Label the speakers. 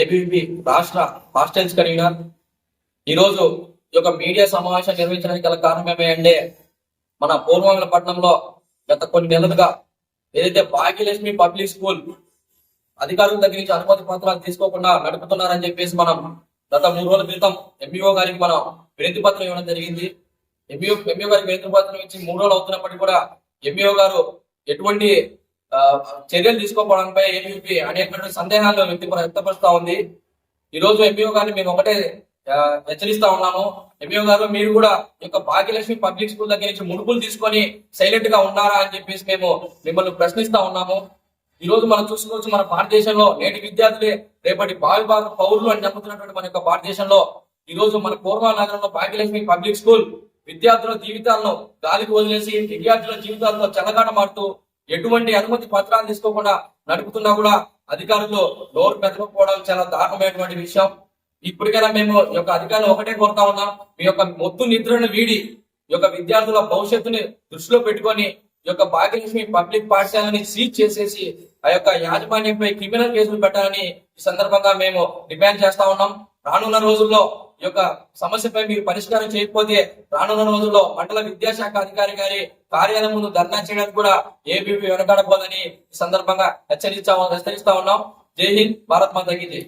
Speaker 1: ABVP రాష్ట్ర hostels convener ఈరోజు ఈ యొక్క మీడియా సమావేశం నిర్వహించడానికి గల కారణం ఏమంటే మన పూర్వంగల పట్టణంలో గత కొన్ని నెలలుగా ఏదైతే భాగ్యలక్ష్మి పబ్లిక్ స్కూల్ అధికారుల దగ్గర నుంచి అనుమతి పత్రాలు తీసుకోకుండా నడుపుతున్నారని చెప్పేసి మనం గత మూడు రోజుల క్రితం ఎంబీఓ గారికి మనం వినతి పత్రం ఇవ్వడం జరిగింది. ఎంబీఓ ఎంబీఓ గారికి వినతి పత్రం ఇచ్చి మూడు రోజులు అవుతున్నప్పటికీ కూడా ఎంబీఓ గారు ఎటువంటి చర్యలు తీసుకోపోవడంపై ఏబీపీ అనేటువంటి సందేహాలు వ్యక్తి వ్యక్తపరుస్తా ఉంది. ఈ రోజు ఎంపీఓ గారిని మేము ఒకటే హెచ్చరిస్తా ఉన్నాము. ఎంపీఓ గారు మీరు కూడా యొక్క భాగ్యలక్ష్మి పబ్లిక్ స్కూల్ దగ్గర నుంచి ముడుపులు తీసుకొని సైలెంట్గా ఉన్నారా అని చెప్పేసి మేము మిమ్మల్ని ప్రశ్నిస్తా ఉన్నాము. ఈ రోజు మనం చూసుకోవచ్చు మన భారతదేశంలో నేటి విద్యార్థులే రేపటి భావి భారత పౌరులు అని చెప్పుతున్నటువంటి మన యొక్క భారతదేశంలో ఈ రోజు మన పూర్వ నగరంలో భాగ్యలక్ష్మి పబ్లిక్ స్కూల్ విద్యార్థుల జీవితాలను గాలికి వదిలేసి విద్యార్థుల జీవితాలతో చెలగాట మారుతూ ఎటువంటి అనుమతి పత్రాలు తీసుకోకుండా నడుపుతున్నా కూడా అధికారులు నోరు పెట్టకపోవడం చాలా దారుణమైనటువంటి విషయం. ఇప్పటికైనా మేము ఈ యొక్క అధికారులు ఒకటే కోరుతా ఉన్నాం. మీ యొక్క మొత్తం నిద్రను వీడి ఈ యొక్క విద్యార్థుల భవిష్యత్తుని దృష్టిలో పెట్టుకొని ఈ యొక్క భాగ్యలక్ష్మి పబ్లిక్ పాఠశాలని సీజ్ చేసేసి ఆ యొక్క యాజమాన్యంపై క్రిమినల్ కేసులు పెట్టాలని ఈ సందర్భంగా మేము డిమాండ్ చేస్తా ఉన్నాం. రానున్న రోజుల్లో యొక్క సమస్యపై మీరు పరిష్కారం చేయకపోతే రానున్న రోజుల్లో మండల విద్యాశాఖ అధికారి గారి కార్యాలయం ముందు ధర్నా చేయడానికి కూడా ఏబీపీ వెనకాడబోదని ఈ సందర్భంగా హెచ్చరిస్తా హెచ్చరిస్తా ఉన్నాం. జై హింద్ భారత్ మాతకి జై.